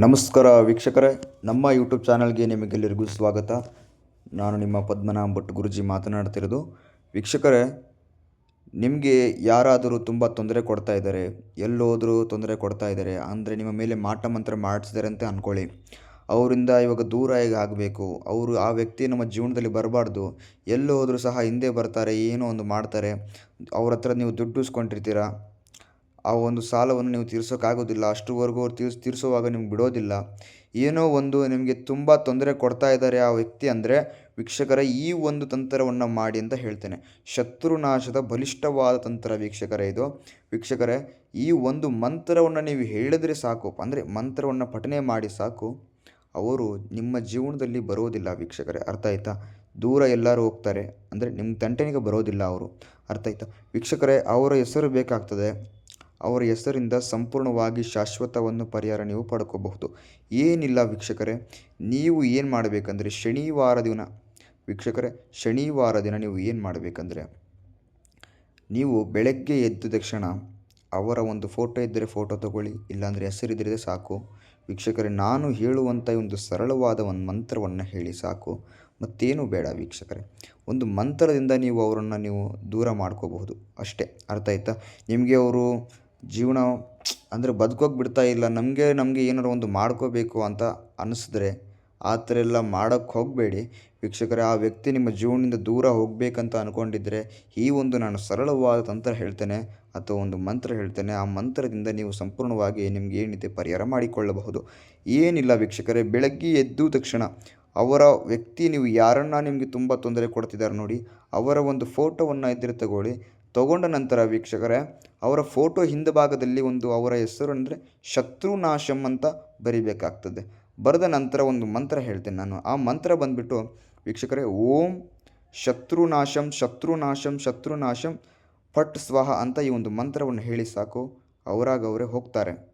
ನಮಸ್ಕಾರ ವೀಕ್ಷಕರೇ. ನಮ್ಮ ಯೂಟ್ಯೂಬ್ ಚಾನಲ್ಗೆ ನಿಮಗೆಲ್ಲರಿಗೂ ಸ್ವಾಗತ. ನಾನು ನಿಮ್ಮ ಪದ್ಮನಾಭ ಭಟ್ ಗುರುಜಿ ಮಾತನಾಡ್ತಿರೋದು. ವೀಕ್ಷಕರೇ, ನಿಮಗೆ ಯಾರಾದರೂ ತುಂಬ ತೊಂದರೆ ಕೊಡ್ತಾ ಇದ್ದಾರೆ, ಎಲ್ಲೋದರೂ ತೊಂದರೆ ಕೊಡ್ತಾ ಇದ್ದಾರೆ, ಅಂದರೆ ನಿಮ್ಮ ಮೇಲೆ ಮಾಟ ಮಂತ್ರ ಮಾಡಿಸಿದ್ದಾರೆ ಅಂತ ಅಂದ್ಕೊಳ್ಳಿ ಅವರಿಂದ ಇವಾಗ ದೂರ ಹೇಗೆ ಆಗಬೇಕು? ಅವರು ಆ ವ್ಯಕ್ತಿ ನಮ್ಮ ಜೀವನದಲ್ಲಿ ಬರಬಾರ್ದು. ಎಲ್ಲೋದರೂ ಸಹ ಹಿಂದೆ ಬರ್ತಾರೆ, ಏನೋ ಒಂದು ಮಾಡ್ತಾರೆ. ಅವ್ರ ಹತ್ರ ನೀವು ದುಡ್ಡು ಆ ಒಂದು ಸಾಲವನ್ನು ನೀವು ತೀರಿಸೋಕ್ಕಾಗೋದಿಲ್ಲ ಅಷ್ಟುವರೆಗೂ ಅವ್ರು ತೀರ್ಸಿ, ತೀರಿಸುವಾಗ ನಿಮ್ಗೆ ಬಿಡೋದಿಲ್ಲ. ಏನೋ ಒಂದು ನಿಮಗೆ ತುಂಬ ತೊಂದರೆ ಕೊಡ್ತಾ ಇದ್ದಾರೆ ಆ ವ್ಯಕ್ತಿ ಅಂದರೆ, ವೀಕ್ಷಕರ, ಈ ಒಂದು ತಂತ್ರವನ್ನು ಮಾಡಿ ಅಂತ ಹೇಳ್ತೇನೆ. ಶತ್ರುನಾಶದ ಬಲಿಷ್ಠವಾದ ತಂತ್ರ ವೀಕ್ಷಕರೇ ಇದು. ವೀಕ್ಷಕರೇ, ಈ ಒಂದು ಮಂತ್ರವನ್ನು ನೀವು ಹೇಳಿದರೆ ಸಾಕು. ಅಂದರೆ ಮಂತ್ರವನ್ನು ಪಠನೆ ಮಾಡಿ ಸಾಕು. ಅವರು ನಿಮ್ಮ ಜೀವನದಲ್ಲಿ ಬರೋದಿಲ್ಲ ವೀಕ್ಷಕರೇ. ಅರ್ಥ ಆಯ್ತಾ? ದೂರ ಎಲ್ಲರೂ ಹೋಗ್ತಾರೆ. ಅಂದರೆ ನಿಮ್ಮ ತಂಟೆನಿಗೆ ಬರೋದಿಲ್ಲ ಅವರು. ಅರ್ಥ ಆಯ್ತಾ? ವೀಕ್ಷಕರೇ, ಅವರ ಹೆಸರು ಬೇಕಾಗ್ತದೆ. ಅವರ ಹೆಸರಿಂದ ಸಂಪೂರ್ಣವಾಗಿ ಶಾಶ್ವತವನ್ನು ಪರಿಹಾರ ನೀವು ಪಡ್ಕೋಬಹುದು. ಏನಿಲ್ಲ ವೀಕ್ಷಕರೇ, ನೀವು ಏನು ಮಾಡಬೇಕಂದ್ರೆ ಶನಿವಾರ ದಿನ, ವೀಕ್ಷಕರೇ, ಶನಿವಾರ ದಿನ ನೀವು ಏನು ಮಾಡಬೇಕಂದ್ರೆ ನೀವು ಬೆಳಗ್ಗೆ ಎದ್ದ ತಕ್ಷಣ ಅವರ ಒಂದು ಫೋಟೋ ಇದ್ದರೆ ಫೋಟೋ ತಗೊಳ್ಳಿ, ಇಲ್ಲಾಂದರೆ ಹೆಸರಿದ್ದರೆ ಸಾಕು. ವೀಕ್ಷಕರೇ, ನಾನು ಹೇಳುವಂಥ ಒಂದು ಸರಳವಾದ ಒಂದು ಮಂತ್ರವನ್ನು ಹೇಳಿ ಸಾಕು. ಮತ್ತೇನು ಬೇಡ ವೀಕ್ಷಕರೇ, ಒಂದು ಮಂತ್ರದಿಂದ ನೀವು ಅವರನ್ನು ನೀವು ದೂರ ಮಾಡ್ಕೋಬಹುದು. ಅಷ್ಟೇ, ಅರ್ಥ ಆಯ್ತಾ? ನಿಮಗೆ ಅವರು ಜೀವನ ಅಂದರೆ ಬದುಕೋಕೆ ಬಿಡ್ತಾ ಇಲ್ಲ. ನಮಗೆ ನಮಗೆ ಏನಾರು ಒಂದು ಮಾಡ್ಕೋಬೇಕು ಅಂತ ಅನ್ನಿಸಿದ್ರೆ ಆ ಥರ ಎಲ್ಲ ಮಾಡೋಕ್ಕೆ ಹೋಗಬೇಡಿ. ವೀಕ್ಷಕರೇ, ಆ ವ್ಯಕ್ತಿ ನಿಮ್ಮ ಜೀವನದಿಂದ ದೂರ ಹೋಗಬೇಕಂತ ಅಂದ್ಕೊಂಡಿದ್ರೆ ಈ ಒಂದು ನಾನು ಸರಳವಾದ ತಂತ್ರ ಹೇಳ್ತೇನೆ ಅಥವಾ ಒಂದು ಮಂತ್ರ ಹೇಳ್ತೇನೆ. ಆ ಮಂತ್ರದಿಂದ ನೀವು ಸಂಪೂರ್ಣವಾಗಿ ನಿಮ್ಗೆ ಏನಿದೆ ಪರಿಹಾರ ಮಾಡಿಕೊಳ್ಳಬಹುದು. ಏನಿಲ್ಲ ವೀಕ್ಷಕರೇ, ಬೆಳಗ್ಗೆ ಎದ್ದು ತಕ್ಷಣ ಅವರ ವ್ಯಕ್ತಿ ನೀವು ಯಾರನ್ನು ನಿಮಗೆ ತುಂಬ ತೊಂದರೆ ಕೊಡ್ತಿದ್ದಾರೆ ನೋಡಿ, ಅವರ ಒಂದು ಫೋಟೋವನ್ನು ಇದ್ದರೆ ತಗೊಳ್ಳಿ. ತಗೊಂಡ ನಂತರ ವೀಕ್ಷಕರೇ, ಅವರ ಫೋಟೋ ಹಿಂದಭಾಗದಲ್ಲಿ ಒಂದು ಅವರ ಹೆಸರು ಅಂದರೆ ಶತ್ರುನಾಶಂ ಅಂತ ಬರಿಬೇಕಾಗ್ತದೆ. ಬರೆದ ನಂತರ ಒಂದು ಮಂತ್ರ ಹೇಳ್ತೇನೆ ನಾನು. ಆ ಮಂತ್ರ ಬಂದುಬಿಟ್ಟು ವೀಕ್ಷಕರೇ, ಓಂ ಶತ್ರುನಾಶಂ ಶತ್ರುನಾಶಂ ಶತ್ರುನಾಶಂ, ಪಟ್ ಸ್ವಾಹ ಅಂತ ಈ ಒಂದು ಮಂತ್ರವನ್ನು ಹೇಳಿ ಸಾಕು. ಅವರಾಗ ಅವರೇ ಹೋಗ್ತಾರೆ.